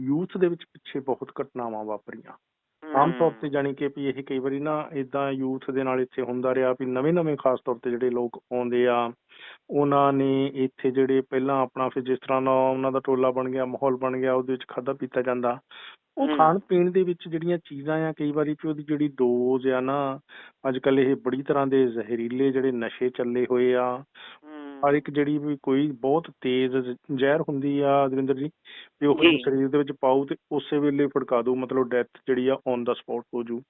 Youth ਦੇ ਵਿੱਚ ਪਿੱਛੇ ਬਹੁਤ ਘਟਨਾਵਾਂ ਵਾਪਰੀਆਂ। ਆਮ ਤੌਰ ਤੇ ਜਾਣੀ ਕਿ ਵੀ ਇਹ ਕਈ ਵਾਰੀ ਨਾ ਇਦਾਂ ਯੂਥ ਦੇ ਨਾਲ ਇੱਥੇ ਹੁੰਦਾ ਰਿਹਾ ਵੀ ਨਵੇਂ-ਨਵੇਂ ਖਾਸ ਤੌਰ ਤੇ ਜਿਹੜੇ ਲੋਕ ਆਉਂਦੇ ਆ ਉਹਨਾਂ ਨੇ ਇੱਥੇ ਜਿਹੜੇ ਪਹਿਲਾਂ ਆਪਣਾ ਫਿਰ ਜਿਸ ਤਰ੍ਹਾਂ ਦਾ ਉਹਨਾਂ ਦਾ ਟੋਲਾ ਬਣ ਗਿਆ ਮਾਹੌਲ ਬਣ ਗਿਆ ਉਹਦੇ ਵਿੱਚ ਖਾਦਾ ਪੀਤਾ ਜਾਂਦਾ। ਉਹ। ਖਾਣ ਪੀਣ ਦੇ ਵਿੱਚ ਜਿਹੜੀਆਂ ਚੀਜ਼ਾਂ ਆ ਕਈ ਵਾਰੀ ਵੀ ਉਹਦੀ ਜਿਹੜੀ ਡੋਜ਼ ਆ ਨਾ ਅੱਜ ਕੱਲ ਇਹ ਬੜੀ ਤਰ੍ਹਾਂ ਦੇ ਜ਼ਹਿਰੀਲੇ ਜਿਹੜੇ ਨਸ਼ੇ ਚੱਲੇ ਹੋਏ ਆ ਹਰ ਇੱਕ ਜਿਹੜੀ ਵੀ ਕੋਈ ਬਹੁਤ ਤੇਜ਼ ਜ਼ਹਿਰ ਹੁੰਦੀ ਆ ਦਵਿੰਦਰ ਜੀ ਵੀ ਉਹ ਜੀ। ਸਰੀਰ ਦੇ ਵਿੱਚ ਪਾਉ ਤੇ ਉਸੇ ਵੇਲੇ ਫੜਕਾ ਦੋ ਮਤਲਬ ਡੈਥ ਜਿਹੜੀ ਆ ਔਨ ਦਾ ਸਪੌਟ ਹੋ ਜੂ।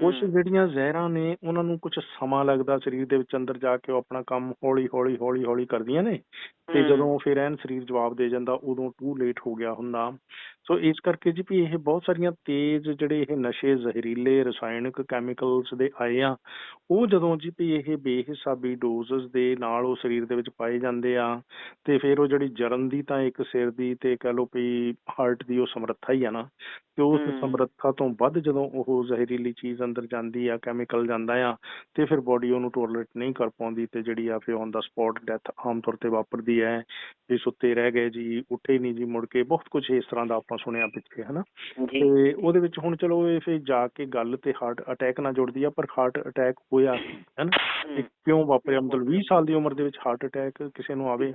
ਕੁਝ ਜਿਹੜੀਆਂ ਜ਼ਹਿਰਾਂ ਨੇ ਉਹਨਾਂ ਨੂੰ ਕੁਝ ਸਮਾਂ ਲੱਗਦਾ ਸਰੀਰ ਦੇ ਵਿੱਚ ਅੰਦਰ ਜਾ ਕੇ ਉਹ ਆਪਣਾ ਕੰਮ ਹੌਲੀ ਹੌਲੀ ਹੌਲੀ ਹੌਲੀ ਕਰਦੀਆਂ ਨੇ। ਤੇ। ਜਦੋਂ ਫਿਰ ਐਨ ਸਰੀਰ ਜਵਾਬ ਦੇ ਜਾਂਦਾ ਉਦੋਂ ਟੂ ਲੇਟ ਹੋ ਗਿਆ ਹੁੰਦਾ ਸੋ ਇਸ ਕਰਕੇ ਜੀ ਵੀ ਇਹ ਬਹੁਤ ਸਾਰੀਆਂ ਤੇਜ਼ ਜਿਹੜੇ ਇਹ ਨਸ਼ੇ ਜ਼ਹਿਰੀਲੇ ਰਸਾਇਣਿਕ ਕੈਮੀਕਲਸ ਦੇ ਆਏ ਆ ਉਹ ਜਦੋਂ ਜੀ ਵੀ ਇਹ ਬੇਹਿਸਾਬੀ ਡੋਜ਼ਸ ਦੇ ਨਾਲ ਉਹ ਸਰੀਰ ਦੇ ਵਿੱਚ ਪਾਏ ਜਾਂਦੇ ਆ ਤੇ ਫਿਰ ਉਹ ਜਿਹੜੀ ਜਰਨ ਦੀ ਤਾਂ ਇੱਕ ਸਿਰ ਦੀ ਤੇ ਕਹ ਲਓ ਵੀ ਹਾਰਟ ਦੀ ਉਹ ਸਮਰੱਥਾ ਹੀ ਆ ਨਾ ਤੇ ਉਸ। ਸਮਰੱਥਾ ਤੋਂ ਵੱਧ ਜਦੋਂ ਉਹ ਜ਼ਹਿਰੀਲੀ ਚੀਜ਼ ਅੰਦਰ ਜਾਂਦੀ ਆ ਕੈਮੀਕਲ ਜਾਂਦਾ ਆ ਤੇ ਫਿਰ ਬੋਡੀ ਉਹਨੂੰ ਟੋਲਰੇਟ ਨਹੀਂ ਕਰ ਪਾਉਂਦੀ ਤੇ ਜਿਹੜੀ ਆ ਫਿਰ ਔਨ ਦਾ ਸਪੌਟ ਡੈਥ ਆਮ ਤੌਰ ਤੇ ਵਾਪਰਦੀ ਹੈ ਵੀ ਸੁੱਤੇ ਰਹਿ ਗਏ ਜੀ ਉੱਠੇ ਨਹੀਂ ਜੀ ਮੁੜ ਕੇ ਬਹੁਤ ਕੁਝ ਇਸ ਤਰ੍ਹਾਂ ਦਾ ਆਪਾਂ ਸੁਣਿਆ ਪਿੱਛੇ ਹਨਾ? ਜੀ। ਤੇ ਉਹਦੇ ਵਿੱਚ ਹੁਣ ਚਲੋ ਇਹ ਫਿਰ ਜਾ ਕੇ ਗੱਲ ਤੇ ਹਾਰਟ ਅਟੈਕ ਨਾਲ ਜੁੜਦੀ ਆ ਪਰ ਹਾਰਟ ਅਟੈਕ ਹੋਇਆ ਹਨਾ? ਕਿਉਂ ਵਾਪਰਿਆ? ਮਤਲਬ 20 ਸਾਲ ਦੀ ਉਮਰ ਦੇ ਵਿੱਚ ਹਾਰਟ ਅਟੈਕ ਕਿਸੇ ਨੂੰ ਆਵੇ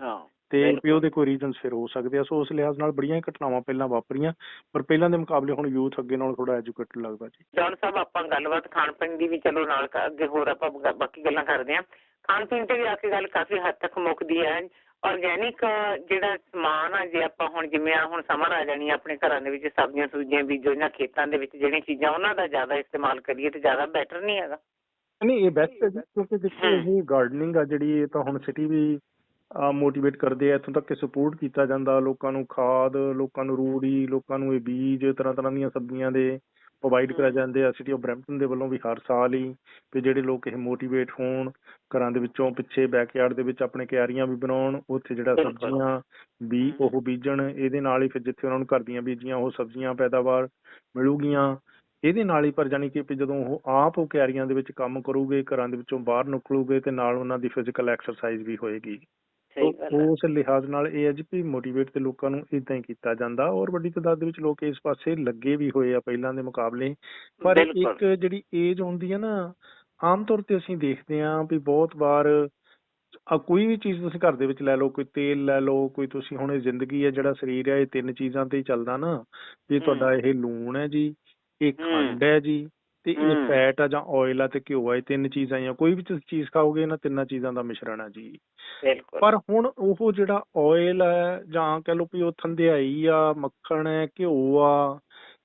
ਤੇ। ਵੀ ਉਹਦੇ ਕੋਈ ਰੀਜ਼ਨਸ ਫਿਰ ਹੋ ਸਕਦੇ ਆ। ਸੋ ਉਸ ਲਿਹਾਜ਼ ਨਾਲ ਬੜੀਆਂ ਘਟਨਾਵਾਂ ਪਹਿਲਾਂ ਵਾਪਰੀਆਂ ਪਰ ਪਹਿਲਾਂ ਦੇ ਮੁਕਾਬਲੇ ਹੁਣ ਯੂਥ ਅੱਗੇ ਨਾਲ ਥੋੜਾ ਐਜੂਕੇਟਡ ਲੱਗਦਾ ਜੀ। ਜੌਨ ਸਾਹਿਬ ਆਪਾਂ ਗੱਲਬਾਤ ਖਾਣ ਪੀਣ ਦੀ ਵੀ ਚਲੋ ਨਾਲ ਅੱਗੇ ਹੋਰ ਆਪਾਂ ਬਾਕੀ ਗੱਲਾਂ ਕਰਦੇ ਹਾਂ ਖਾਣ ਪੀਣ ਤੇ ਵੀ ਆ ਕੇ ਗੱਲ ਕਾਫੀ ਹੱਦ ਤੱਕ ਮੁੱਕਦੀ ਹੈ। ਆਰਗੇਨਿਕ ਜਿਹੜਾ ਸਮਾਨ ਆ ਜੇ ਆਪਾਂ ਹੁਣ ਜਿਵੇਂ ਆ ਹੁਣ ਸਮਰ ਆ ਜਾਣੀ ਆਪਣੇ ਘਰਾਂ ਦੇ ਵਿੱਚ ਸਬਜ਼ੀਆਂ ਸੁਬਜ਼ੀਆਂ ਬੀਜੋ ਜਾਂ ਖੇਤਾਂ ਦੇ ਵਿੱਚ ਜਿਹੜੀਆਂ ਚੀਜ਼ਾਂ ਉਹਨਾਂ ਦਾ ਜ਼ਿਆਦਾ ਇਸਤੇਮਾਲ ਕਰੀਏ ਤੇ ਜ਼ਿਆਦਾ ਬੈਟਰ ਨਹੀਂ ਹੈਗਾ ਨਹੀਂ ਇਹ ਬੈਸਟ ਹੈ ਜੀ ਕਿਉਂਕਿ ਦੇਖੋ। ਇਹ ਗਾਰਡਨਿੰਗ ਆ ਜਿਹੜੀ ਇਹ ਤਾਂ ਹੁਣ ਸਿਟੀ ਵੀ ਮੋਟੀਵੇਟ ਕਰਦੇ ਆ ਇੱਥੋਂ ਤੱਕ ਕਿ ਸਪੋਰਟ ਕੀਤਾ ਜਾਂਦਾ ਲੋਕਾਂ ਨੂੰ ਖਾਦ ਲੋਕਾਂ ਨੂੰ ਰੂੜੀ ਲੋਕਾਂ ਨੂੰ ਇਹ ਬੀਜ ਤਰ੍ਹਾਂ ਤਰ੍ਹਾਂ ਦੀਆਂ ਸਬਜ਼ੀਆਂ ਦੇ ਪ੍ਰੋਵਾਈਡ ਕਰਾ ਹਮ। ਜਾਂਦੇ ਆ ਸਿਟੀ ਆਫ ਬਰੈਂਪਟਨ ਦੇ ਵੱਲੋਂ ਵੀ ਹਰ ਸਾਲ ਹੀ ਕਿ ਜਿਹੜੇ ਲੋਕ ਇਹ ਮੋਟੀਵੇਟ ਹੋਣ ਘਰਾਂ ਦੇ ਵਿੱਚੋਂ ਪਿੱਛੇ ਬੈਕਯਾਰਡ ਦੇ ਵਿੱਚ ਆਪਣੇ ਕਿਆਰੀਆਂ ਵੀ ਬਣਾਉਣ ਉੱਥੇ ਜਿਹੜਾ। ਸਬਜ਼ੀਆਂ ਵੀ। ਉਹ ਬੀਜਣ ਇਹਦੇ ਨਾਲ ਹੀ ਫਿਰ ਜਿੱਥੇ ਉਹਨਾਂ ਨੂੰ ਘਰ ਦੀਆਂ ਬੀਜੀਆਂ ਉਹ ਸਬਜ਼ੀਆਂ ਪੈਦਾਵਾਰ ਮਿਲੂਗੀਆਂ ਇਹਦੇ ਨਾਲ ਹੀ ਪਰ ਜਾਣੀ ਕਿ ਜਦੋਂ ਉਹ ਆਪ ਉਹ ਕਿਆਰੀਆਂ ਦੇ ਵਿੱਚ ਕੰਮ ਕਰੂਗੇ ਘਰਾਂ ਦੇ ਵਿੱਚੋਂ ਬਾਹਰ ਨਿਕਲੂਗੇ ਤੇ ਨਾਲ ਉਹਨਾਂ ਦੀ ਫਿਜ਼ੀਕਲ ਐਕਸਰਸਾਈਜ਼ ਵੀ ਹੋਏਗੀ ਸਹੀ ਗੱਲ ਹੈ ਉਸ ਲਿਹਾਜ਼ ਨਾਲ ਇਹ ਹੈ ਜੀ ਵੀ ਮੋਟੀਵੇਟ ਤੇ ਲੋਕਾਂ ਨੂੰ ਇਦਾਂ ਹੀ ਕੀਤਾ ਜਾਂਦਾ ਔਰ ਵੱਡੀ ਤਾਦਾਦ ਦੇ ਵਿੱਚ ਲੋਕ ਇਸ ਪਾਸੇ ਲੱਗੇ ਵੀ ਹੋਏ ਆ ਪਹਿਲਾਂ ਦੇ ਮੁਕਾਬਲੇ ਪਰ। ਇੱਕ ਜਿਹੜੀ ਏਜ ਹੁੰਦੀ ਹੈ ਨਾ ਆਮ ਤੌਰ ਤੇ ਅਸੀਂ ਦੇਖਦੇ ਹਾਂ ਵੀ ਬਹੁਤ ਵਾਰ ਆ ਕੋਈ ਵੀ ਚੀਜ਼ ਤੁਸੀਂ ਘਰ ਦੇ ਵਿੱਚ ਲੈ ਲਓ ਕੋਈ ਤੇਲ ਲੈ ਲਓ ਕੋਈ ਤੁਸੀਂ ਹੁਣ ਇਹ ਜ਼ਿੰਦਗੀ ਹੈ ਜਿਹੜਾ ਸਰੀਰ ਹੈ ਇਹ ਤਿੰਨ ਚੀਜ਼ਾਂ ਤੇ ਹੀ ਚੱਲਦਾ ਨਾ ਵੀ। ਤੁਹਾਡਾ ਇਹ ਲੂਣ ਹੈ ਜੀ ਇਹ। ਖੰਡ ਹੈ ਜੀ ਤੇ ਇਹ। ਫੈਟ ਆ ਜਾਂ ਆਇਲ ਆ ਤੇ ਘਿਓ ਆ ਇਹ ਤਿੰਨ ਚੀਜ਼ਾਂ ਆ। ਕੋਈ ਵੀ ਤੁਸੀਂ ਚੀਜ਼ ਖਾਓਗੇ ਇਹਨਾਂ ਤਿੰਨਾਂ ਚੀਜ਼ਾਂ ਦਾ ਮਿਸ਼ਰਣ ਹੈ ਜੀ। ਬਿਲਕੁਲ। ਪਰ ਹੁਣ ਉਹ ਜਿਹੜਾ ਆਇਲ ਹੈ ਜਾਂ ਕਹ ਲਓ ਵੀ ਉਹ ਥੰਧਿਆਈ ਆ ਮੱਖਣ ਹੈ ਘਿਓ ਆ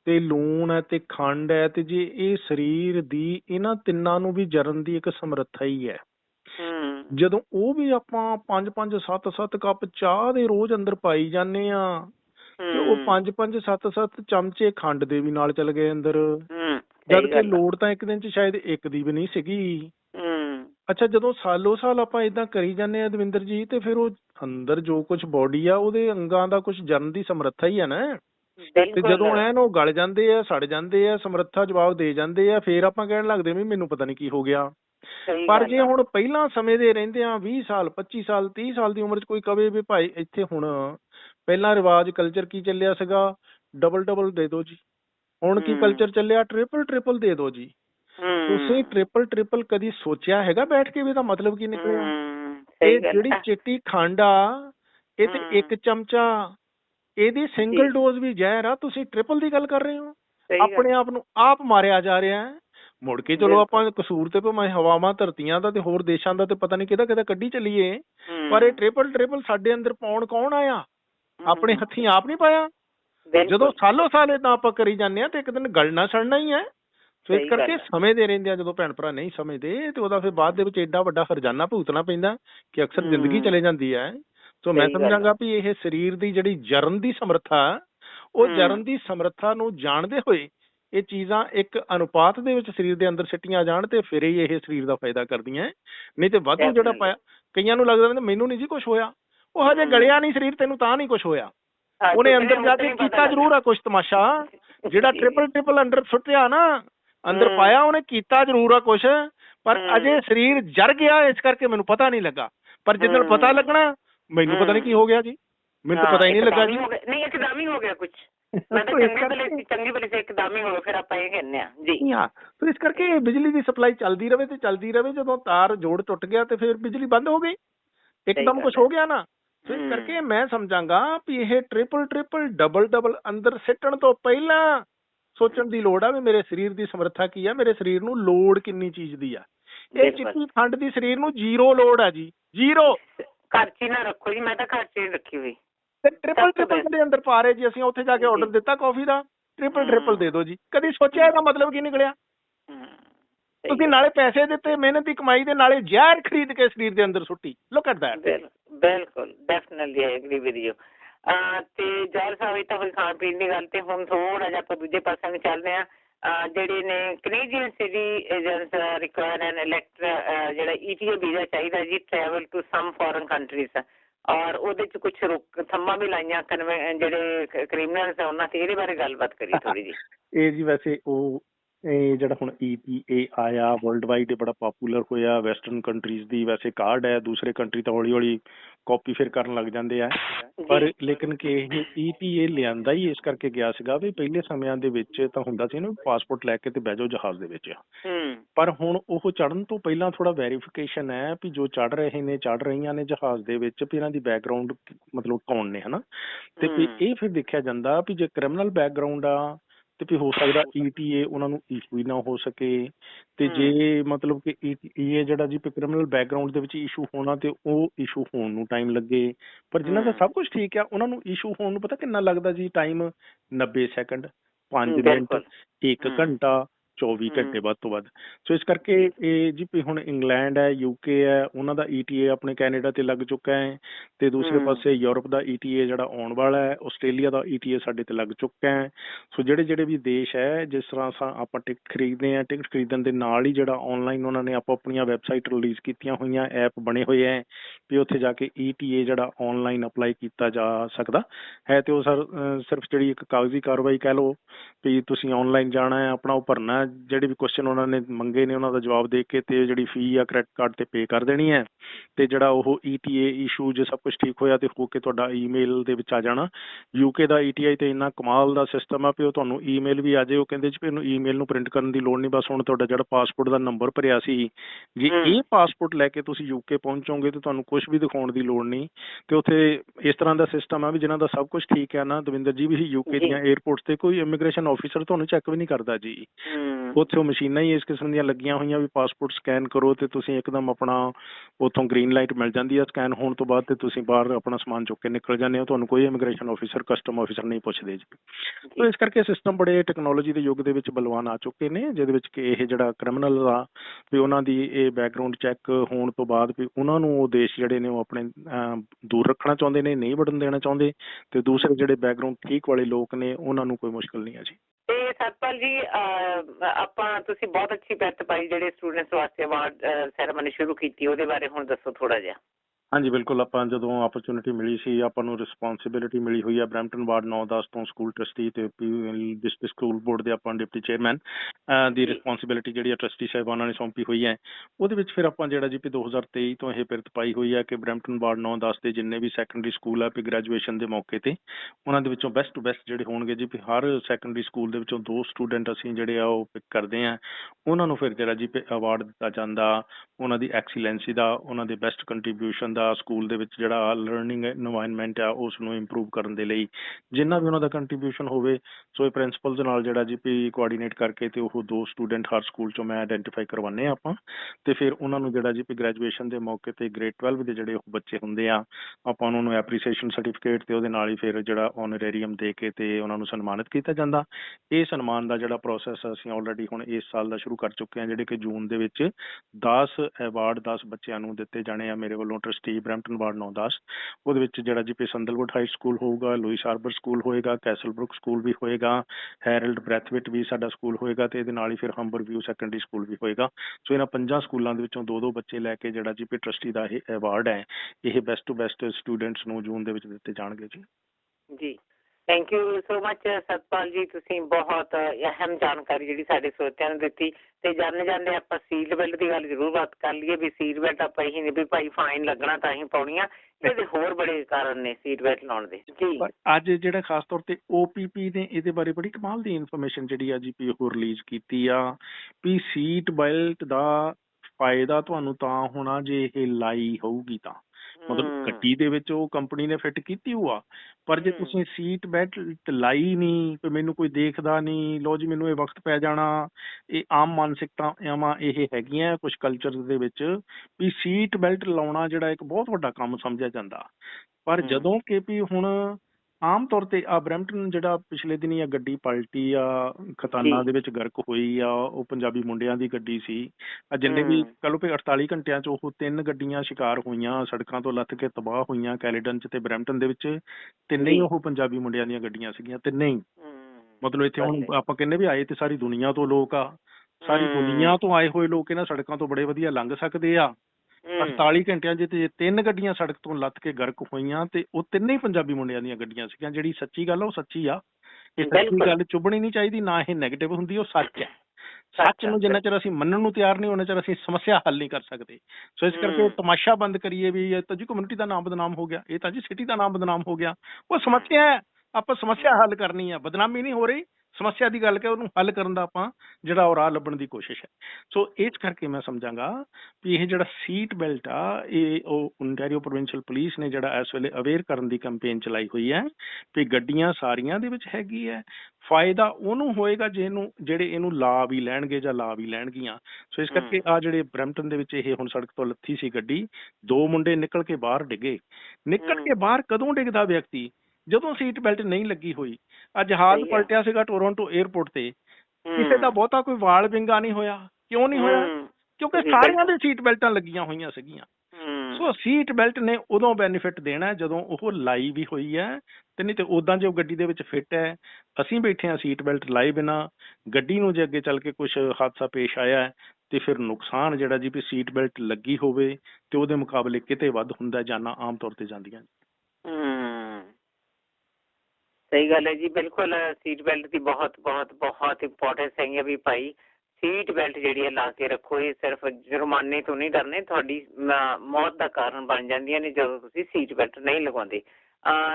ਤੇ ਲੂਣ ਹੈ ਤੇ ਖੰਡ ਹੈ ਤੇ ਜੇ ਇਹ ਸਰੀਰ ਦੀ ਇਹਨਾਂ ਤਿੰਨਾਂ ਨੂੰ ਵੀ ਜਰਨ ਦੀ ਇੱਕ ਸਮਰੱਥਾ ਹੀ ਹੈ। ਜਦੋਂ ਉਹ ਵੀ ਆਪਾਂ 5 5 7 7 ਕੱਪ ਚਾਹ ਦੇ ਰੋਜ਼ ਅੰਦਰ ਪਾਈ ਜਾਂਦੇ ਆ ਤੇ ਉਹ 5 5 7 7 ਚਮਚੇ ਖੰਡ ਦੇ ਵੀ ਨਾਲ ਚਲ ਗਏ ਅੰਦਰ। ਜਦ ਕਿ ਲੋੜ ਤਾਂ ਇੱਕ ਦਿਨ ਚ ਸ਼ਾਇਦ ਇੱਕ ਦੀ ਵੀ ਨਹੀਂ ਸੀਗੀ। ਹੂੰ। ਅੱਛਾ ਜਦੋਂ ਸਾਲੋ ਸਾਲ ਆਪਾਂ ਇਦਾਂ ਕਰੀ ਜਾਂਦੇ ਆ ਦਵਿੰਦਰ ਜੀ ਤੇ ਫਿਰ ਉਹ ਅੰਦਰ ਜੋ ਕੁਝ ਬੋਡੀ ਆ ਉਹਦੇ ਅੰਗਾਂ ਦਾ ਕੁਝ ਜਰਨ ਦੀ ਸਮਰੱਥਾ ਹੀ ਆ ਨਾ। ਤੇ ਜਦੋਂ ਐਨ ਉਹ ਗਲ ਜਾਂਦੇ ਆ ਸੜ ਜਾਂਦੇ ਆ ਸਮਰੱਥਾ ਜਵਾਬ ਦੇ ਜਾਂਦੇ ਆ ਫਿਰ ਆਪਾਂ ਕਹਿਣ ਲੱਗਦੇ ਵੀ ਮੈਨੂੰ ਪਤਾ ਨਹੀਂ ਕੀ ਹੋ ਗਿਆ। ਪਰ ਜੇ। ਹੁਣ ਪਹਿਲਾਂ ਸਮੇਂ ਦੇ ਰਹਿੰਦੇ ਆ 20 ਸਾਲ 25 ਸਾਲ 30 ਸਾਲ ਦੀ ਉਮਰ 'ਚ ਕੋਈ ਕਵੇ ਵੀ ਭਾਈ ਇੱਥੇ ਹੁਣ ਪਹਿਲਾਂ ਰਿਵਾਜ ਕਲਚਰ ਕੀ ਚੱਲਿਆ ਸੀਗਾ? ਡਬਲ ਡਬਲ ਦੇ ਦਿਓ ਜੀ। ਹੁਣ ਕੀ। ਕਲਚਰ ਚੱਲਿਆ ਟ੍ਰਿਪਲ ਟ੍ਰਿਪਲ ਦੇ ਦਿਓ ਜੀ ਤੁਸੀਂ ਟ੍ਰਿਪਲ ਟ੍ਰਿਪਲ ਕਦੀ ਸੋਚਿਆ ਹੈਗਾ ਬੈਠ ਕੇ ਵੀ ਇਹਦਾ ਮਤਲਬ ਕੀ ਨਿਕਲਿਆ ਇਹ ਜਿਹੜੀ। ਚਿੱਟੀ ਖੰਡ ਆ ਇਹ ਤੇ। ਇੱਕ ਚਮਚਾ ਇਹਦੀ ਸਿੰਗਲ। ਡੋਜ਼ ਵੀ ਜ਼ਹਿਰ ਆ ਤੁਸੀਂ ਟ੍ਰਿਪਲ ਦੀ ਗੱਲ ਕਰ ਰਹੇ ਹੋ। ਆਪਣੇ ਆਪ ਨੂੰ ਆਪ ਮਾਰਿਆ ਜਾ ਰਿਹਾ ਹੈ ਮੁੜ ਕੇ ਚਲੋ। ਆਪਾਂ ਕਸੂਰ ਤੇ ਭਾਵੇਂ ਹਵਾਵਾਂ ਧਰਤੀਆਂ ਦਾ ਤੇ ਹੋਰ ਦੇਸ਼ਾਂ ਦਾ ਤੇ ਪਤਾ ਨਹੀਂ ਕਿਹਦਾ ਕਿਹਦਾ ਕੱਢੀ ਚੱਲੀਏ। ਪਰ ਇਹ ਟ੍ਰਿਪਲ ਟ੍ਰਿਪਲ ਸਾਡੇ ਅੰਦਰ ਪਾਉਣ ਕੌਣ ਆਇਆ। ਆਪਣੇ ਹੱਥੀਂ ਆਪ ਨਹੀਂ ਪਾਇਆ। ਜਦੋਂ ਸਾਲੋ ਸਾਲ ਏਦਾਂ ਆਪਾਂ ਕਰੀ ਜਾਂਦੇ ਆ ਤੇ ਇੱਕ ਦਿਨ ਗਲਣਾ ਸੜਨਾ ਹੀ ਹੈ ਸੋ ਇਸ ਕਰਕੇ ਹੈ। ਸਮਝਦੇ ਰਹਿੰਦੇ ਆ ਜਦੋਂ ਭੈਣ ਭਰਾ ਨਹੀਂ ਸਮਝਦੇ ਤੇ ਉਹਦਾ ਫਿਰ ਬਾਅਦ ਦੇ ਵਿੱਚ ਐਡਾ ਵੱਡਾ ਹਰਜਾਨਾ ਭੁਗਤਣਾ ਪੈਂਦਾ ਕਿ ਅਕਸਰ ਜ਼ਿੰਦਗੀ। ਚਲੇ ਜਾਂਦੀ ਹੈ ਸੋ ਮੈਂ ਸਮਝਾਂਗਾ ਵੀ ਇਹ ਸਰੀਰ ਦੀ ਜਿਹੜੀ ਜਰਨ ਦੀ ਸਮਰੱਥਾ ਉਹ। ਜਰਨ ਦੀ ਸਮਰੱਥਾ ਨੂੰ ਜਾਣਦੇ ਹੋਏ ਇਹ ਚੀਜ਼ਾਂ ਇੱਕ ਅਨੁਪਾਤ ਦੇ ਵਿੱਚ ਸਰੀਰ ਦੇ ਅੰਦਰ ਸਿੱਟੀਆਂ ਜਾਣ ਤੇ ਫਿਰ ਹੀ ਇਹ ਸਰੀਰ ਦਾ ਫਾਇਦਾ ਕਰਦੀਆਂ ਨਹੀਂ ਤੇ ਵਾਧੂ ਜਿਹੜਾ. ਪਾਇਆ ਕਈਆਂ ਨੂੰ ਲੱਗਦਾ ਮੈਨੂੰ ਨਹੀਂ ਜੀ ਕੁਝ ਹੋਇਆ ਉਹ ਹਜੇ। ਗਲਿਆ ਨਹੀਂ ਸਰੀਰ ਤੈਨੂੰ ਤਾਂ ਨਹੀਂ ਕੁਝ ਹੋਇਆ ਉਹਨੇ ਅੰਦਰ ਜਾ ਕੇ ਕੀਤਾ ਜ਼ਰੂਰ ਆ ਕੁਝ ਤਮਾਸ਼ਾ। ਜਿਹੜਾ ਟ੍ਰਿਪਲ ਟ੍ਰਿਪਲ ਅੰਦਰ ਸੁੱਟਿਆ ਨਾ ਅੰਦਰ। ਪਾਇਆ ਉਹਨੇ ਕੀਤਾ ਜ਼ਰੂਰ ਆ ਕੁਝ ਪਰ। ਅਜੇ ਸਰੀਰ ਜਰ ਗਿਆ ਇਸ ਕਰਕੇ ਮੈਨੂੰ ਪਤਾ ਨਹੀਂ ਲੱਗਾ। ਪਰ ਜਦੋਂ। ਪਤਾ ਲੱਗਣਾ ਮੈਨੂੰ ਪਤਾ ਨਹੀਂ ਕੀ ਹੋ ਗਿਆ ਜੀ। ਮੈਨੂੰ ਤਾਂ ਹਾਂ, ਪਤਾ ਹੀ ਨਹੀਂ ਲੱਗਾ ਜੀ। ਹੋ ਨਹੀਂ ਇੱਕਦਮ ਹੀ ਹੋ ਗਿਆ ਕੁਝ ਮੈਂ ਤਾਂ ਚੰਗੀ ਭਲੀ ਕਰਕੇ- ਚੰਗੀ ਭਲੀ ਸੇ ਇੱਕਦਮ ਹੀ ਹੋਵੇ ਫਿਰ ਆਪਾਂ ਇਹ ਕਹਿੰਦੇ ਆ ਜੀ। ਹਾਂ। ਤੋ ਇਸ ਕਰਕੇ ਬਿਜਲੀ ਦੀ ਸਪਲਾਈ ਚੱਲਦੀ ਰਵੇ ਤੇ ਚੱਲਦੀ ਰਵੇ। ਜਦੋਂ ਤਾਰ ਜੋੜ ਟੁੱਟ ਗਿਆ ਤੇ ਫਿਰ ਬਿਜਲੀ ਬੰਦ ਹੋ ਗਈ। ਇੱਕਦਮ ਕੁਝ ਹੈ। ਹੋ ਗਿਆ ਨਾ। ਸੋ ਇਸ। ਕਰਕੇ ਮੈਂ ਸਮਝਾਂਗਾ ਵੀ ਇਹ ਟ੍ਰਿਪਲ ਟ੍ਰਿਪਲ ਡਬਲ ਡਬਲ ਅੰਦਰ ਸਿੱਟਣ ਤੋਂ ਪਹਿਲਾਂ ਸੋਚਣ ਦੀ ਲੋੜ ਆ ਵੀ ਮੇਰੇ ਸਰੀਰ ਦੀ ਸਮਰੱਥਾ ਕੀ ਆ ਮੇਰੇ ਸਰੀਰ ਨੂੰ ਲੋੜ ਕਿੰਨੀ ਚੀਜ਼ ਦੀ ਆ ਇਹ। ਚਿੱਟੀ ਖੰਡ ਦੀ ਸਰੀਰ ਨੂੰ ਜ਼ੀਰੋ ਲੋੜ ਆ ਜੀ ਜ਼ੀਰੋ ਘਰ 'ਚ ਹੀ ਨਾ ਰੱਖੋ ਜੀ ਮੈਂ ਤਾਂ ਘਰ 'ਚ ਹੀ ਰੱਖੀ ਹੋਈ ਤੇ ਟ੍ਰਿਪਲ ਟ੍ਰਿਪਲ। ਦੇ ਅੰਦਰ ਪਾ ਰਹੇ ਜੀ ਅਸੀਂ ਉੱਥੇ ਜਾ ਕੇ ਆਰਡਰ। ਦਿੱਤਾ ਕਾਫੀ ਦਾ ਟ੍ਰਿਪਲ। ਟ੍ਰਿਪਲ ਦੇ ਦਿਓ ਜੀ ਕਦੀ ਸੋਚਿਆ ਇਹਦਾ ਮਤਲਬ ਕੀ ਨਿਕਲਿਆ ਤੁਸੀਂ ਨਾਲੇ ਪੈਸੇ ਦਿੱਤੇ ਮਿਹਨਤ ਦੀ ਕਮਾਈ ਦੇ ਨਾਲੇ ਜ਼ਹਿਰ ਖਰੀਦ ਕੇ ਸਰੀਰ ਦੇ ਅੰਦਰ ਸੁੱਟੀ। ਲੁੱਕ ਐਟ ਦੈਟ ਬਿਲ- ਬਿਲਕੁਲ definitely I agree with you ਤੇ ਜੋਰ ਸਾਹਿਬ ਇਹ ਤਾਂ ਹੋਈ ਖਾਣ ਪੀਣ ਦੀ ਗੱਲ ਤੇ ਹੁਣ ਥੋੜਾ ਜਿਹਾ ਆਪਾਂ ਦੂਜੇ ਪਾਸੇ ਨੂੰ ਚੱਲਦੇ ਆ ਜਿਹੜੇ ਨੇ Canadian citizens require an electronic ਜਿਹੜਾ E ਈਟੀਏ ਵੀਜ਼ਾ ਚਾਹੀਦਾ ਜੀ travel to some foreign countries ਔਰ ਉਹਦੇ ਚ ਕੁਝ ਰੁਕ ਥੰਮਾਂ ਵੀ ਲਾਈਆਂ ਜਿਹੜੇ ਕ੍ਰਿਮੀਨਲਸ ਆ ਉਹਨਾਂ ਤੇ ਇਹਦੇ ਬਾਰੇ ਗੱਲਬਾਤ ਕਰੀ ਥੋੜੀ ਜੀ ਇਹ ਜੀ ਵੈਸੇ ਉਹ ਇਹ ਜਿਹੜਾ ਹੁਣ EPA ਆਇਆ ਵਰਲਡ ਵਾਈਡ ਇਹ ਬੜਾ ਪਪੂਲਰ ਹੋਇਆ ਵੈਸਟਰਨ ਕੰਟਰੀਜ਼ ਦੀ ਵੈਸੇ ਕਾਰਡ ਹੈ ਦੂਸਰੇ ਕੰਟਰੀ ਤਾਂ ਹੌਲੀ ਹੌਲੀ ਕਾਪੀ ਫਿਰ ਕਰਨ ਲੱਗ ਜਾਂਦੇ ਆ। ਪਰ ਲੇਕਿਨ ਕਿ ਇਹ EPA ਲਿਆਂਦਾ ਹੀ ਇਸ ਕਰਕੇ ਗਿਆ ਸੀਗਾ ਵੀ ਪਹਿਲੇ ਸਮਿਆਂ ਦੇ ਵਿੱਚ ਤਾਂ ਹੁੰਦਾ ਸੀ ਨਾ ਪਾਸਪੋਰਟ ਲੈ ਕੇ ਤੇ ਬਹਿ ਜਾਓ ਜਹਾਜ਼ ਦੇ ਵਿੱਚ। ਪਰ ਹੁਣ ਉਹ ਚੜਨ ਤੋਂ ਪਹਿਲਾਂ ਥੋੜਾ ਵੈਰੀਫਿਕੇਸ਼ਨ ਹੈ ਵੀ ਜੋ ਚੜ ਰਹੇ ਨੇ ਚੜ ਰਹੀਆਂ ਨੇ ਜਹਾਜ਼ ਦੇ ਵਿੱਚ ਵੀ ਇਹਨਾਂ ਦੀ ਬੈਕਗ੍ਰਾਉਂਡ ਮਤਲਬ ਕੌਣ ਨੇ ਹਨਾ? ਤੇ। ਇਹ ਫਿਰ ਦੇਖਿਆ ਜਾਂਦਾ ਵੀ ਜੇ ਕ੍ਰਿਮੀਨਲ ਬੈਕਗ੍ਰਾਉਂਡ ਆ ਤੇ ਵੀ ਹੋ ਸਕਦਾ ETA ਉਹਨਾਂ ਨੂੰ ਇਸ਼ੂ ਹੀ ਨਾ ਹੋ ਸਕੇ ਤੇ। ਜੇ ਮਤਲਬ ਕਿ ETA ਜਿਹੜਾ ਜੀ ਕ੍ਰਿਮੀਨਲ ਬੈਕਗ੍ਰਾਉਂਡ ਦੇ ਵਿੱਚ ਇਸ਼ੂ ਹੋਣਾ ਤੇ ਉਹ ਇਸ਼ੂ ਹੋਣ ਨੂੰ ਟਾਈਮ ਲੱਗੇ ਪਰ ਜਿਨ੍ਹਾਂ ਦਾ। ਸਭ ਕੁਝ ਠੀਕ ਆ ਉਹਨਾਂ ਨੂੰ ਇਸ਼ੂ ਹੋਣ ਨੂੰ ਪਤਾ ਕਿੰਨਾ ਲੱਗਦਾ ਜੀ ਟਾਈਮ 90 ਸੈਕਿੰਡ 5 ਮਿੰਟ ਬਿਲਕੁਲ 1 ਹਮ। ਘੰਟਾ 24 ਹਮ। ਘੰਟੇ ਵੱਧ ਤੋਂ ਵੱਧ ਸੋ ਇਸ ਕਰਕੇ ਇਹ ਜੀ ਵੀ ਹੁਣ ਇੰਗਲੈਂਡ ਹੈ ਯੂਕੇ ਹੈ ਉਹਨਾਂ ਦਾ ETA ਆਪਣੇ ਕੈਨੇਡਾ ਤੇ ਲੱਗ ਚੁੱਕਾ ਹੈ ਤੇ ਦੂਸਰੇ। ਪਾਸੇ ਯੂਰਪ ਦਾ ETA ਜਿਹੜਾ ਆਉਣ ਵਾਲਾ ਹੈ ਆਸਟ੍ਰੇਲੀਆ ਦਾ ETA ਸਾਡੇ ਤੇ ਲੱਗ ਚੁੱਕਾ ਹੈ ਸੋ ਜਿਹੜੇ ਜਿਹੜੇ ਵੀ ਦੇਸ਼ ਹੈ ਜਿਸ ਤਰ੍ਹਾਂ ਸਾ- ਆਪਾਂ ਟਿਕਟ ਖਰੀਦਦੇ ਆ ਟਿਕਟ ਖਰੀਦਣ ਦੇ ਨਾਲ ਹੀ ਜਿਹੜਾ ਆਨਲਾਈਨ ਉਹਨਾਂ ਨੇ ਆਪੋ ਆਪਣੀਆਂ ਵੈਬਸਾਈਟ ਰਿਲੀਜ਼ ਕੀਤੀਆਂ ਹੋਈਆਂ ਐਪ ਬਣੇ ਹੋਏ ਹੈ ਵੀ ਉੱਥੇ ਜਾ ਕੇ ETA ਜਿਹੜਾ ਆਨਲਾਈਨ ਅਪਲਾਈ ਕੀਤਾ ਜਾ ਸਕਦਾ ਹੈ ਤੇ ਉਹ ਸਰ ਸਿਰਫ ਜਿਹੜੀ ਇੱਕ ਕਾਗਜ਼ੀ ਕਾਰਵਾਈ ਕਹਿ ਲਓ ਵੀ ਤੁਸੀਂ ਆਨਲਾਈਨ ਜਾਣਾ ਹੈ ਆਪਣਾ ਉਹ ਭਰਨਾ ਜਿਹੜੇ ਵੀ ਕੁਐਸਚਨ ਉਹਨਾਂ ਨੇ ਮੰਗੇ ਨੇ ਉਹਨਾਂ ਦਾ ਜਵਾਬ ਦੇ ਕੇ ਤੇ ਜਿਹੜੀ ਫੀ ਆ ਕ੍ਰੈਡਿਟ ਕਾਰਡ ਤੇ ਪੇ ਕਰ ਦੇਣੀ ਹੈ ਤੇ ਜਿਹੜਾ ਉਹ ETA ਇਸ਼ੂ ਜੇ ਸਭ ਕੁਝ ਠੀਕ ਹੋਇਆ ਤੇ ਹੋ ਕੇ ਤੁਹਾਡਾ ਈਮੇਲ ਦੇ ਵਿੱਚ ਆ ਜਾਣਾ। ਯੂਕੇ ਦਾ ETI ਤੇ ਇੰਨਾ ਕਮਾਲ ਦਾ ਸਿਸਟਮ ਆ ਵੀ ਉਹ ਤੁਹਾਨੂੰ ਈਮੇਲ ਵੀ ਆ ਜਾਏ। ਉਹ ਕਹਿੰਦੇ ਜੀ ਵੀ ਇਹਨੂੰ ਈਮੇਲ ਨੂੰ ਪ੍ਰਿੰਟ ਕਰਨ ਦੀ ਲੋੜ ਨਹੀਂ ਬਸ ਹੁਣ ਤੁਹਾਡਾ ਜਿਹੜਾ ਪਾਸਪੋਰਟ ਦਾ ਨੰਬਰ ਭਰਿਆ ਸੀ ਜੇ। ਇਹ ਪਾਸਪੋਰਟ ਲੈ ਕੇ ਤੁਸੀਂ ਯੂਕੇ ਪਹੁੰਚੋਗੇ ਤੇ ਤੁਹਾਨੂੰ ਕੁਝ ਵੀ ਦਿਖਾਉਣ ਦੀ ਲੋੜ ਨਹੀਂ। ਤੇ ਉੱਥੇ ਇਸ ਤਰ੍ਹਾਂ ਦਾ ਸਿਸਟਮ ਆ ਵੀ ਜਿਨ੍ਹਾਂ ਦਾ ਸਭ ਕੁਝ ਠੀਕ ਹੈ ਨਾ ਦਵਿੰਦਰ ਜੀ ਵੀ ਯੂਕੇ। ਦੀਆਂ 에ਅਰਪੋਰਟਸ ਤੇ ਕੋਈ ਇਮੀਗ੍ਰੇਸ਼ਨ ਆਫੀਸਰ ਤੁਹਾਨੂੰ ਚੈੱਕ ਵੀ ਨਹੀਂ ਕਰਦਾ ਜੀ। ਉੱਥੇ ਉਹ ਮਸ਼ੀਨਾਂ ਹੀ ਇਸ ਕਿਸਮ ਦੀਆਂ ਲੱਗੀਆਂ ਹੋਈਆਂ ਵੀ ਪਾਸਪੋਰਟ ਸਕੈਨ ਕਰੋ ਤੇ ਤੁਸੀਂ ਇੱਕਦਮ ਆਪਣਾ ਉੱਥੋਂ ਗ੍ਰੀਨ ਲਾਈਟ ਮਿਲ ਜਾਂਦੀ ਹੈ ਸਕੈਨ ਹੋਣ ਤੋਂ ਬਾਅਦ ਤੇ ਤੁਸੀਂ ਬਾਹਰ ਆਪਣਾ ਸਮਾਨ ਚੁੱਕ ਕੇ ਨਿਕਲ ਜਾਂਦੇ ਹੋ ਤੁਹਾਨੂੰ ਕੋਈ ਇਮੀਗ੍ਰੇਸ਼ਨ ਆਫੀਸਰ ਕਸਟਮ ਆਫੀਸਰ ਨਹੀਂ ਪੁੱਛਦੇ ਜੀ। ਸੋ ਇਸ ਕਰਕੇ ਸਿਸਟਮ ਬੜੇ ਟੈਕਨੋਲੋਜੀ ਦੇ ਯੁੱਗ ਦੇ ਵਿੱਚ ਬਲਵਾਨ ਆ ਚੁੱਕੇ ਨੇ ਜਿਹਦੇ ਵਿੱਚ ਕਿ ਇਹ ਜਿਹੜਾ ਕ੍ਰਿਮੀਨਲ ਆ ਵੀ ਉਹਨਾਂ ਦੀ ਇਹ ਬੈਕਗ੍ਰਾਉਂਡ ਚੈੱਕ ਹੋਣ ਤੋਂ ਬਾਅਦ ਵੀ ਉਹਨਾਂ ਨੂੰ ਉਹ ਦੇਸ਼ ਜਿਹੜੇ ਨੇ ਉਹ ਆਪਣੇ ਦੂਰ ਰੱਖਣਾ ਚਾਹੁੰਦੇ ਨੇ ਨਹੀਂ ਵੜਨ ਦੇਣਾ ਚਾਹੁੰਦੇ ਤੇ ਦੂਸਰੇ ਜਿਹੜੇ ਬੈਕਗ੍ਰਾਉਂਡ ਠੀਕ ਵਾਲੇ ਲੋਕ ਨੇ ਉਹਨਾਂ ਨੂੰ ਕੋਈ ਮੁਸ਼ਕਲ ਨਹੀਂ ਹੈ ਜੀ। ਤੇ ਸਤਪਾਲ ਜੀ ਆਪਾਂ ਤੁਸੀਂ ਬਹੁਤ ਅੱਛੀ ਪੈਤ ਪਾਈ ਜਿਹੜੇ ਸਟੂਡੈਂਟਸ ਵਾਸਤੇ ਅਵਾਰਡ ਸੈਰੇਮਨੀ ਸ਼ੁਰੂ ਕੀਤੀ, ਉਹਦੇ ਬਾਰੇ ਹੁਣ ਦੱਸੋ ਥੋੜਾ ਜਿਹਾ। ਹਾਂਜੀ ਬਿਲਕੁਲ ਆਪਾਂ ਜਦੋਂ ਆਪਰਚੁਨਿਟੀ ਮਿਲੀ ਸੀ ਆਪਾਂ ਨੂੰ ਰਿਸਪੌਂਸਿਬਿਲਿਟੀ ਮਿਲੀ ਹੋਈ ਹੈ ਬ੍ਰੈਂਪਟਨ ਵਾਰਡ 9-10 ਤੋਂ ਸਕੂਲ ਟਰਸਟੀ ਤੇ ਡਿਸਟ੍ਰਿਕਟ ਸਕੂਲ ਬੋਰਡ ਦੇ ਆਪਾਂ ਡਿਪਟੀ ਚੇਅਰਮੈਨ ਦੀ ਰਿਸਪੌਂਸਿਬਿਲਿਟੀ ਜਿਹੜੀ ਟਰਸਟੀ ਸਾਹਿਬਾਨਾਂ ਨੇ ਸੌਂਪੀ ਹੋਈ ਹੈ। ਉਹਦੇ ਵਿੱਚ ਫਿਰ ਆਪਾਂ ਜਿਹੜਾ ਜੀ ਪੀ 2023 ਤੋਂ ਇਹ ਪਿਰਤ ਪਾਈ ਹੋਈ ਹੈ ਕਿ ਬ੍ਰੈਂਪਟਨ ਵਾਰਡ 9-10 ਦੇ ਜਿੰਨੇ ਵੀ ਸੈਕੰਡਰੀ ਸਕੂਲ ਆ ਵੀ ਗ੍ਰੈਜੂਏਸ਼ਨ ਦੇ ਮੌਕੇ ਤੇ ਉਹਨਾਂ ਦੇ ਵਿੱਚੋਂ ਬੈਸਟ ਟੂ ਬੈਸਟ ਜਿਹੜੇ ਹੋਣਗੇ ਜੀ ਵੀ ਹਰ ਸੈਕੰਡਰੀ ਸਕੂਲ ਦੇ ਵਿੱਚੋਂ ਦੋ ਸਟੂਡੈਂਟ ਅਸੀਂ ਜਿਹੜੇ ਆ ਉਹ ਪਿਕ ਕਰਦੇ ਆ। ਉਹਨਾਂ ਨੂੰ ਫਿਰ ਜਿਹੜਾ ਜੀ ਅਵਾਰਡ ਦਿੱਤਾ ਜਾਂਦਾ ਉਹਨਾਂ ਦੀ ਐਕਸੀਲੈਂਸੀ ਦਾ ਉਹਨਾਂ ਦੇ ਬੈਸਟ ਕੰਟਰੀਬਿਊਸ਼ਨ ਦਾ ਸਕੂਲ ਦੇ ਵਿੱਚ ਜਿਹੜਾ ਲਰਨਿੰਗ এনवायरमेंट ਆ ਉਸ ਨੂੰ ਇੰਪਰੂਵ ਕਰਨ ਦੇ ਲਈ ਜਿੰਨਾ ਵੀ ਉਹਨਾਂ ਦਾ ਕੰਟਰੀਬਿਊਸ਼ਨ ਹੋਵੇ, ਸੋ ਇਹ ਪ੍ਰਿੰਸੀਪਲਸ ਨਾਲ ਜਿਹੜਾ ਜੀਪੀ ਕੋਆਰਡੀਨੇਟ ਕਰਕੇ ਤੇ ਉਹ ਦੋ ਸਟੂਡੈਂਟ ਹਰ ਸਕੂਲ ਚੋਂ ਮੈਂ ਆਇਡੈਂਟੀਫਾਈ ਕਰਵਾਉਂਦੇ ਆ ਆਪਾਂ ਤੇ ਫਿਰ ਉਹਨਾਂ ਨੂੰ ਜਿਹੜਾ ਜੀਪੀ ਗ੍ਰੈਜੂਏਸ਼ਨ ਦੇ ਮੌਕੇ ਤੇ ਗ੍ਰੇਡ 12 ਦੇ ਜਿਹੜੇ ਉਹ ਬੱਚੇ ਹੁੰਦੇ ਆ, ਆਪਾਂ ਉਹਨਾਂ ਨੂੰ ਐਪਰੀਸੀਏਸ਼ਨ ਸਰਟੀਫਿਕੇਟ ਤੇ ਉਹਦੇ ਨਾਲ ਹੀ ਫਿਰ ਜਿਹੜਾ ਆਨਰੇਰੀਅਮ ਦੇ ਕੇ ਤੇ ਉਹਨਾਂ ਨੂੰ ਸਨਮਾਨਿਤ ਕੀਤਾ ਜਾਂਦਾ। ਇਹ ਸਨਮਾਨ ਦਾ ਜਿਹੜਾ ਪ੍ਰੋਸੈਸ ਅਸੀਂ ਆਲਰੇਡੀ ਹੁਣ ਇਸ ਸਾਲ ਦਾ ਸ਼ੁਰੂ ਕਰ ਚੁੱਕੇ ਆ ਜਿਹੜੇ ਕਿ ਜੂਨ ਦੇ ਵਿੱਚ 10 ਅਵਾਰਡ 10 ਬੱਚਿਆਂ ਨੂੰ ਦਿੱਤੇ ਜਾਣੇ ਆ ਮੇਰੇ ਵੱਲੋਂ ਟ੍ਰਸਟੀ ਬ੍ਰੈਂਪਟਨ ਵਾਰਡ 9-10 ਉਹਦੇ ਵਿੱਚ ਜਿਹੜਾ ਜੀ ਸੰਦਲਵੁੱਡ ਹਾਈ ਸਕੂਲ ਹੋਊਗਾ ਲੂਇਸ ਹਾਰਬਰ ਸਕੂਲ ਹੋਏਗਾ, ਕੈਸਲਬਰੁਕ ਸਕੂਲ ਵੀ ਹੋਏਗਾ, ਹੈਰਲਡ ਬ੍ਰੈਥਵਿਟ ਵੀ ਸਾਡਾ ਸਕੂਲ ਹੋਏਗਾ ਤੇ ਇਹਦੇ ਨਾਲ ਹੀ ਫਿਰ ਹੰਬਰ ਵਿਊ ਸੈਕੰਡਰੀ ਸਕੂਲ ਵੀ ਹੋਏਗਾ। ਸੋ ਇਹਨਾਂ ਪੰਜਾਂ ਸਕੂਲਾਂ ਦੇ ਵਿੱਚੋਂ ਦੋ ਦੋ ਬੱਚੇ ਲੈ ਕੇ ਜਿਹੜਾ ਜੀ ਪੀ ਟਰਸਟੀ ਦਾ ਇਹ ਅਵਾਰਡ ਹੈ, ਇਹ ਬੈਸਟ ਟੂ ਬੈਸਟ ਸਟੂਡੈਂਟਸ ਨੂੰ ਜੂਨ ਦੇ ਵਿੱਚ ਦਿੱਤੇ ਜਾਣਗੇ ਜੀ। ਜੀ। Thank you so much Satpal ji, ਤੁਸੀਂ ਬਹੁਤ ਅਹਿਮ ਜਾਣਕਾਰੀ ਜਿਹੜੀ ਸਾਡੇ ਸਰੋਤਿਆਂ ਨੂੰ ਦਿੱਤੀ ਤੇ ਜਾਣੇ ਜਾਂਦੇ ਆਪਾਂ ਸੀਟ ਬੈਲਟ ਦੀ ਗੱਲ ਜ਼ਰੂਰ ਬਾਤ ਕਰ ਲਈਏ ਵੀ ਸੀਟ ਬੈਲਟ ਆਪਾਂ ਇਹ ਨਹੀਂ ਵੀ ਭਾਈ ਫਾਈਨ ਲੱਗਣਾ ਤਾਂ ਹੀ ਪਾਉਣੀ ਇਹਦੇ ਹੋਰ ਬੜੇ ਕਾਰਨ ਨੇ ਸੀਟ ਬੈਲਟ ਲਾਉਣ ਦੇ। ਜੀ। ਅੱਜ ਜਿਹੜਾ ਖਾਸ ਤੌਰ ਤੇ OPP ਨੇ ਇਹਦੇ ਬਾਰੇ ਬੜੀ ਕਮਾਲ ਦੀ ਇਨਫੋਰਮੇਸ਼ਨ ਜਿਹੜੀ ਆ ਜੀਪੀ ਰਿਲੀਜ਼ ਕੀਤੀ ਆ ਵੀ ਸੀਟ ਬੈਲਟ ਦਾ ਫਾਇਦਾ ਤੁਹਾਨੂੰ ਤਾਂ ਹੋਣਾ ਜੇ ਇਹ ਲਾਈ ਹੋਊਗੀ ਤਾਂ। ਮਤਲਬ ਗੱਡੀ ਦੇ ਵਿੱਚ ਉਹ ਕੰਪਨੀ ਨੇ ਫਿੱਟ ਕੀਤੀ ਹੋਆ ਪਰ ਜੇ। ਤੁਸੀਂ ਸੀਟ ਬੈਲਟ ਲਾਈ ਨਹੀਂ ਤੇ ਮੈਨੂੰ ਕੋਈ ਦੇਖਦਾ ਨਹੀਂ ਲੋ ਜੀ ਮੈਨੂੰ ਇਹ ਵਕਤ ਪੈ ਜਾਣਾ ਇਹ ਆਮ ਮਾਨਸਿਕਤਾਵਾਂ ਇਹ ਹੈਗੀਆਂ ਕੁਝ ਕਲਚਰਸ ਦੇ ਵਿੱਚ ਵੀ ਸੀਟ ਬੈਲਟ ਲਾਉਣਾ ਜਿਹੜਾ ਇੱਕ ਬਹੁਤ ਵੱਡਾ ਕੰਮ ਸਮਝਿਆ ਜਾਂਦਾ ਪਰ। ਜਦੋਂ ਕਿ ਵੀ ਹੁਣ ਆਮ ਤੌਰ ਤੇ ਆ ਬਰੈਂਪਟਨ ਜਿਹੜਾ ਪਿਛਲੇ ਦਿਨੀ ਆ ਗੱਡੀ ਪਲਟੀ ਆ ਖਤਾਨਾ। ਦੇ ਵਿੱਚ ਗਰਕ ਹੋਈ ਆ ਉਹ ਪੰਜਾਬੀ ਮੁੰਡਿਆਂ ਦੀ ਗੱਡੀ ਸੀ ਆ ਜਿੰਨੇ ਵੀ। ਕਹ ਲਓ ਵੀ 48 ਘੰਟਿਆਂ ਚ ਉਹ ਤਿੰਨ ਗੱਡੀਆਂ ਸ਼ਿਕਾਰ ਹੋਈਆਂ ਸੜਕਾਂ ਤੋਂ ਲੱਥ ਕੇ ਤਬਾਹ ਹੋਈਆਂ ਕੈਲੀਡਨ ਚ ਤੇ ਬਰੈਂਪਟਨ ਦੇ ਵਿੱਚ ਤਿੰਨੇ ਹੀ। ਉਹ ਪੰਜਾਬੀ ਮੁੰਡਿਆਂ ਦੀਆਂ ਗੱਡੀਆਂ ਸੀਗੀਆਂ ਤਿੰਨੇ ਹੀ ਮਤਲਬ ਇੱਥੇ ਹੁਣ। ਆਪਾਂ ਕਹਿੰਦੇ ਵੀ ਆਏ ਤੇ ਸਾਰੀ ਦੁਨੀਆ ਤੋਂ ਲੋਕ ਆ ਸਾਰੀ। ਦੁਨੀਆ ਤੋਂ ਆਏ ਹੋਏ ਲੋਕ ਇਹਨਾਂ ਸੜਕਾਂ ਤੋਂ ਬੜੇ ਵਧੀਆ ਲੰਘ ਸਕਦੇ ਆ 48 ਘੰਟਿਆਂ 'ਚ ਤੇ ਤਿੰਨ ਗੱਡੀਆਂ ਸੜਕ ਤੋਂ ਲੱਥ ਕੇ ਗਰਕ ਹੋਈਆਂ ਤੇ ਉਹ ਤਿੰਨੇ ਹੀ ਪੰਜਾਬੀ ਮੁੰਡਿਆਂ ਦੀਆਂ ਗੱਡੀਆਂ ਸੀਗੀਆਂ ਜਿਹੜੀ ਸੱਚੀ ਗੱਲ ਆ ਉਹ ਸੱਚੀ ਆ। ਇਹ ਸੱਚੀ। ਗੱਲ ਚੁੱਭਣੀ ਨਹੀਂ ਚਾਹੀਦੀ ਨਾ ਇਹ ਨੈਗੇਟਿਵ ਹੁੰਦੀ ਉਹ ਸੱਚ ਹੈ ਸੱਚ ਨੂੰ ਜਿੰਨਾ ਚਿਰ ਅਸੀਂ ਮੰਨਣ ਨੂੰ ਤਿਆਰ ਨਹੀਂ ਉਹਨਾਂ ਚਿਰ ਅਸੀਂ ਸਮੱਸਿਆ ਹੱਲ ਨਹੀਂ ਕਰ ਸਕਦੇ। ਸੋ ਇਸ ਕਰਕੇ ਹਮ। ਤਮਾਸ਼ਾ ਬੰਦ ਕਰੀਏ ਵੀ ਇਹ ਤਾਂ ਜੀ ਕਮਿਊਨਿਟੀ ਦਾ ਨਾਮ ਬਦਨਾਮ ਹੋ ਗਿਆ ਇਹ ਤਾਂ ਜੀ ਸਿਟੀ ਦਾ ਨਾਮ ਬਦਨਾਮ ਹੋ ਗਿਆ। ਉਹ ਸਮੱਸਿਆ ਹੈ ਆਪਾਂ ਸਮੱਸਿਆ ਹੱਲ ਕਰਨੀ ਆ ਬਦਨਾਮੀ ਨਹੀਂ ਹੋ ਰਹੀ। ਸਮੱਸਿਆ ਦੀ ਗੱਲ ਕਿ ਉਹਨੂੰ ਹੱਲ ਕਰਨ ਦਾ ਆਪਾਂ ਜਿਹੜਾ ਉਹ ਰਾਹ ਲੱਭਣ ਦੀ ਕੋਸ਼ਿਸ਼ ਹੈ। ਸੋ ਇਸ ਕਰਕੇ ਮੈਂ ਸਮਝਾਂਗਾ ਵੀ ਇਹ ਜਿਹੜਾ ਸੀਟ ਬੈਲਟ ਆ ਇਹ ਉਹ ਓਨਟਾਰੀਓ ਪ੍ਰੋਵਿੰਸ਼ੀਅਲ ਪੁਲਿਸ ਨੇ ਜਿਹੜਾ ਇਸ ਵੇਲੇ ਅਵੇਅਰ ਕਰਨ ਦੀ ਕੈਂਪੇਨ ਚਲਾਈ ਹੋਈ ਹੈ ਵੀ ਗੱਡੀਆਂ ਸਾਰੀਆਂ ਦੇ ਵਿੱਚ ਹੈਗੀ ਹੈ। ਫਾਇਦਾ ਉਹਨੂੰ ਹੋਏਗਾ ਜਿਹਨੂੰ ਜਿਹੜੇ ਇਹਨੂੰ ਲਾ ਵੀ ਲੈਣਗੇ ਜਾਂ ਲਾ ਵੀ ਲੈਣਗੀਆਂ। ਸੋ ਇਸ। ਕਰਕੇ ਆ ਜਿਹੜੇ ਬਰੈਂਪਟਨ ਦੇ ਵਿੱਚ ਇਹ ਹੁਣ ਸੜਕ ਤੋਂ ਲੱਥੀ ਸੀ ਗੱਡੀ ਦੋ ਮੁੰਡੇ ਨਿਕਲ ਕੇ ਬਾਹਰ ਡਿੱਗੇ। ਨਿਕਲ। ਕੇ ਬਾਹਰ ਕਦੋਂ ਡਿੱਗਦਾ ਵਿਅਕਤੀ? ਜਦੋਂ ਸੀਟ ਬੈਲਟ ਨਹੀਂ ਲੱਗੀ ਹੋਈ ਆ। ਜਹਾਜ਼। ਪਲਟਿਆ ਸੀਗਾ ਟੋਰਾਂਟੋ 에ਅਰਪੋਰਟ ਤੇ ਕਿਸੇ ਦਾ ਬਹੁਤਾ ਕੋਈ ਵਾਲ ਵਿੰਗਾ ਨਹੀਂ ਹੋਇਆ। ਕਿਉਂ ਨਹੀਂ ਹੋਇਆ? ਕਿਉਂਕਿ ਸਾਰਿਆਂ ਦੇ ਸੀਟ ਬੈਲਟਾਂ ਲੱਗੀਆਂ ਹੋਈਆਂ ਸੀਗੀਆਂ। ਸੋ ਸੀਟ ਬੈਲਟ ਨੇ ਉਦੋਂ ਬੈਨੀਫਿਟ ਦੇਣਾ ਜਦੋਂ ਉਹ ਲਾਈ ਵੀ ਹੋਈ ਹੈ ਤੇ ਨਹੀਂ ਤੇ ਉਦਾਂ ਜੇ ਉਹ ਗੱਡੀ ਦੇ ਵਿੱਚ ਫਿੱਟ ਹੈ ਅਸੀਂ ਬੈਠੇ ਹਾਂ ਸੀਟ ਬੈਲਟ ਲਾਏ ਬਿਨਾ ਗੱਡੀ ਨੂੰ ਜੇ ਅੱਗੇ ਚੱਲ ਕੇ ਕੁਝ ਹਾਦਸਾ ਪੇਸ਼ ਆਇਆ ਤੇ ਫਿਰ ਨੁਕਸਾਨ ਜਿਹੜਾ ਜੀ ਵੀ ਸੀਟ ਬੈਲਟ ਲੱਗੀ ਹੋਵੇ ਤੇ ਉਹਦੇ ਮੁਕਾਬਲੇ ਕਿਤੇ ਵੱਧ ਹੁੰਦਾ ਜਾਨਾਂ ਆਮ ਤੌਰ ਤੇ ਜਾਂਦੀਆਂ ਸਹੀ ਗੱਲ ਹੈ ਜੀ, ਬਿਲਕੁਲ ਸੀਟ ਬੈਲਟ ਦੀ ਬਹੁਤ ਬਹੁਤ ਬਹੁਤ ਇੰਪੋਰਟੈਂਸ ਹੈ ਵੀ ਭਾਈ ਸੀਟ ਬੈਲਟ ਜਿਹੜੀ ਹੈ ਲਾ ਕੇ ਰੱਖੋ, ਇਹ ਸਿਰਫ ਜੁਰਮਾਨੇ ਤੋਂ ਨਹੀਂ ਡਰਨੇ, ਤੁਹਾਡੀ ਮੌਤ ਦਾ ਕਾਰਨ ਬਣ ਜਾਂਦੀਆਂ ਨੇ ਜਦੋਂ ਤੁਸੀਂ ਸੀਟ ਬੈਲਟ ਨਹੀਂ ਲਗਾਉਂਦੇ।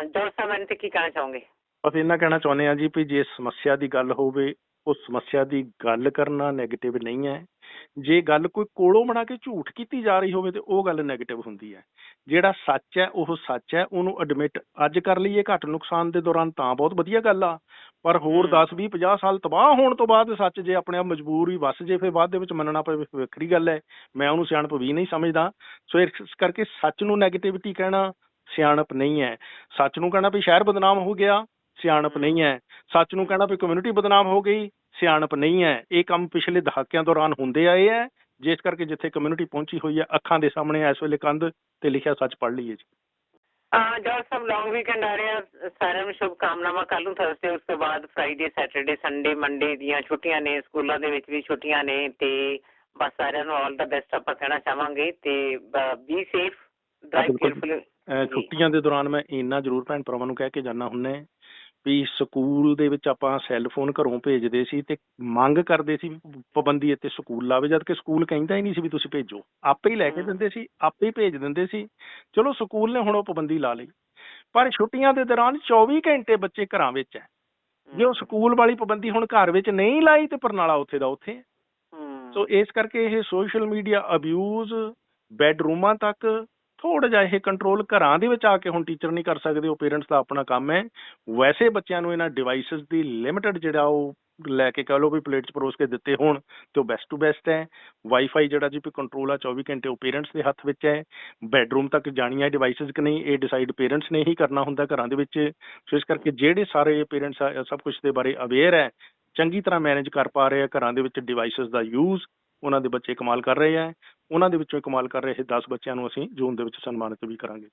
ਜੋਰ ਸਾਹਿਬ ਇਹਦੇ ਤੇ ਕੀ ਕਹਿਣਾ ਚਾਹੋਗੇ? ਅਸੀਂ ਇਹਨਾਂ ਕਹਿਣਾ ਚਾਹੁੰਦੇ ਹਾਂ ਜੀ ਵੀ ਜੇ ਸਮੱਸਿਆ ਦੀ ਗੱਲ ਹੋਵੇ ਉਹ ਸਮੱਸਿਆ ਦੀ ਗੱਲ ਕਰਨਾ 네ਗੇਟਿਵ ਨਹੀਂ ਹੈ। ਜੇ ਗੱਲ ਕੋਈ ਕੋਲੋਂ ਬਣਾ ਕੇ ਝੂਠ ਕੀਤੀ ਜਾ ਰਹੀ ਹੋਵੇ ਤੇ ਉਹ ਗੱਲ 네ਗੇਟਿਵ ਹੁੰਦੀ ਹੈ। ਜਿਹੜਾ ਸੱਚ ਹੈ ਉਹ ਸੱਚ ਹੈ ਉਹਨੂੰ ਐਡਮਿਟ ਅੱਜ ਕਰ ਲਈਏ ਘੱਟ ਨੁਕਸਾਨ ਦੇ ਦੌਰਾਨ ਤਾਂ ਬਹੁਤ ਵਧੀਆ ਗੱਲ ਆ। ਪਰ ਹੋਰ 10 20 50 ਸਾਲ ਤਬਾਹ ਹੋਣ ਤੋਂ ਬਾਅਦ ਸੱਚ ਜੇ ਆਪਣੇ ਆਪ ਮਜਬੂਰ ਵੀ ਵਸ ਜੇ ਫਿਰ ਬਾਅਦ ਦੇ ਵਿੱਚ ਮੰਨਣਾ ਪਵੇ ਵੱਖਰੀ ਗੱਲ ਹੈ। ਮੈਂ ਉਹਨੂੰ ਸਿਆਣਪ ਵੀ ਨਹੀਂ ਸਮਝਦਾ। ਸੋ ਇਸ ਕਰਕੇ ਸੱਚ ਨੂੰ 네ਗੇਟਿਵਿਟੀ ਕਹਿਣਾ ਸਿਆਣਪ ਨਹੀਂ ਹੈ। ਸੱਚ ਨੂੰ ਕਹਿਣਾ ਵੀ ਸ਼ਹਿਰ ਬਦਨਾਮ ਹੋ ਗਿਆ। ਸਿਆਣਪ ਨਹੀਂ ਹੈ। ਸੱਚ ਨੂੰ ਕਹਿਣਾ ਵੀ ਕਮਿਊਨਿਟੀ ਬਦਨਾਮ ਹੋ ਗਈ ਸਿਆਣਪ ਨਹੀਂ ਹੈ। ਇਹ ਕੰਮ ਪਿਛਲੇ ਦਹਾਕਿਆਂ ਦੌਰਾਨ ਹੁੰਦੇ ਆਏ ਹੈ। ਜਿਸ ਕਰਕੇ ਜਿੱਥੇ ਕਮਿਊਨਿਟੀ ਪਹੁੰਚੀ ਹੋਈ ਹੈ ਅੱਖਾਂ ਦੇ ਸਾਹਮਣੇ ਇਸ ਵੇਲੇ ਕੰਧ ਤੇ ਲਿਖਿਆ ਸੱਚ ਪੜ੍ਹ ਲਈਏ ਜੀ। ਅਹ ਜੋਰ ਸਾਹਿਬ ਲੌਂਗ ਵੀਕਐਂਡ ਆ ਰਿਹਾ। ਸਾਰਿਆਂ ਨੂੰ ਸ਼ੁਭ ਕਾਮਨਾਵਾਂ ਕੱਲ ਨੂੰ ਥਰਸਡੇ ਉਸ ਤੋਂ ਬਾਅਦ ਫਰਾਈਡੇ ਸੈਟਰਡੇ ਸੰਡੇ ਮੰਡੇ ਦੀਆਂ ਛੁੱਟੀਆਂ ਨੇ। ਸਕੂਲਾਂ ਦੇ ਵਿੱਚ ਵੀ ਛੁੱਟੀਆਂ ਨੇ ਤੇ ਬਸ ਸਾਰਿਆਂ ਨੂੰ ਆਲ ਦਾ ਬੈਸਟ ਆਪਾਂ ਕਹਿਣਾ ਚਾਹਾਂਗੇ ਤੇ ਬੀ ਸੇਫ ਡਰਾਈਵ ਬਿਲਕੁਲ। ਕੇਅਰਫੁਲ ਅਹ ਜੀ। ਛੁੱਟੀਆਂ ਦੇ ਦੌਰਾਨ ਮੈਂ ਇੰਨਾ ਜ਼ਰੂਰ ਭੈਣ ਭਰਾਵਾਂ ਨੂੰ ਕਹਿ ਕੇ ਜਾਣਾ ਹੁੰਨੇ ਵੀ ਸਕੂਲ ਦੇ ਵਿੱਚ ਆਪਾਂ ਸੈੱਲ ਫੋਨ ਘਰੋਂ ਭੇਜਦੇ ਸੀ ਤੇ ਮੰਗ ਕਰਦੇ ਸੀ ਪਾਬੰਦੀ ਇੱਥੇ ਸਕੂਲ ਲਾਵੇ ਜਦ ਕਿ ਸਕੂਲ ਕਹਿੰਦਾ ਹੀ ਨਹੀਂ ਸੀ ਵੀ ਤੁਸੀਂ ਭੇਜੋ। ਆਪੇ ਹੀ ਲੈ ਕੇ। ਦਿੰਦੇ ਸੀ ਆਪੇ ਹੀ ਭੇਜ ਦਿੰਦੇ ਸੀ। ਚਲੋ ਸਕੂਲ ਨੇ ਹੁਣ ਉਹ ਪਾਬੰਦੀ ਲਾ ਲਈ। ਪਰ ਛੁੱਟੀਆਂ ਦੇ ਦੌਰਾਨ 24 ਘੰਟੇ ਬੱਚੇ ਘਰਾਂ ਵਿੱਚ ਹੈ ਜੇ ਉਹ ਸਕੂਲ ਵਾਲੀ ਪਾਬੰਦੀ ਹੁਣ ਘਰ ਵਿੱਚ ਨਹੀਂ ਲਾਈ ਤੇ ਪਰਨਾਲਾ ਉੱਥੇ ਦਾ ਉੱਥੇ ਸੋ ਇਸ ਕਰਕੇ ਇਹ ਸੋਸ਼ਲ ਮੀਡੀਆ ਅਬਿਊਜ਼ ਬੈਡਰੂਮਾਂ ਤੱਕ ਥੋੜਾ ਜਿਹਾ ਇਹ ਕੰਟਰੋਲ ਘਰਾਂ ਦੇ ਵਿੱਚ ਆ ਕੇ ਹੁਣ ਟੀਚਰ ਨਹੀਂ ਕਰ ਸਕਦੇ, ਉਹ ਪੇਰੈਂਟਸ ਦਾ ਆਪਣਾ ਕੰਮ ਹੈ। ਵੈਸੇ ਬੱਚਿਆਂ ਨੂੰ ਇਹਨਾਂ ਡਿਵਾਈਸਸ ਦੀ ਲਿਮਿਟਡ ਜਿਹੜਾ ਉਹ ਲੈ ਕੇ ਕਹ ਲਓ ਵੀ ਪਲੇਟ 'ਚ ਪਰੋਸ ਕੇ ਦਿੱਤੇ ਹੋਣ, ਤੇ ਉਹ ਬੈਸਟ ਟੂ ਬੈਸਟ ਹੈ। ਵਾਈਫਾਈ ਜਿਹੜਾ ਜੀ ਵੀ ਕੰਟਰੋਲ ਆ 24 ਘੰਟੇ ਉਹ ਪੇਰੈਂਟਸ ਦੇ ਹੱਥ ਵਿੱਚ ਹੈ। ਬੈਡਰੂਮ ਤੱਕ ਜਾਣੀਆਂ ਡਿਵਾਈਸਸ ਕਿ ਨਹੀਂ, ਇਹ ਡਿਸਾਈਡ ਪੇਰੈਂਟਸ ਨੇ ਹੀ ਕਰਨਾ ਹੁੰਦਾ ਘਰਾਂ ਦੇ ਵਿੱਚ। ਸੋ ਇਸ ਕਰਕੇ ਜਿਹੜੇ ਸਾਰੇ ਪੇਰੈਂਟਸ ਆ, ਸਭ ਕੁਝ ਦੇ ਬਾਰੇ ਅਵੇਅਰ ਹੈ, ਚੰਗੀ ਤਰ੍ਹਾਂ ਮੈਨੇਜ ਕਰ ਪਾ ਰਹੇ ਆ ਘਰਾਂ ਦੇ ਵਿੱਚ ਡਿਵਾਈਸਸ ਦਾ ਯੂਜ਼ ਉਹਨਾਂ ਦੇ ਬੱਚੇ ਕਮਾਲ ਕਰ ਰਹੇ ਆ। ਉਹਨਾਂ ਦੇ ਵਿੱਚੋਂ ਕਮਾਲ ਕਰ ਰਹੇ 10 ਬੱਚਿਆਂ ਨੂੰ ਅਸੀਂ ਜੂਨ ਦੇ ਵਿੱਚ ਸਨਮਾਨਿਤ ਵੀ ਕਰਾਂਗੇ ਜੀ।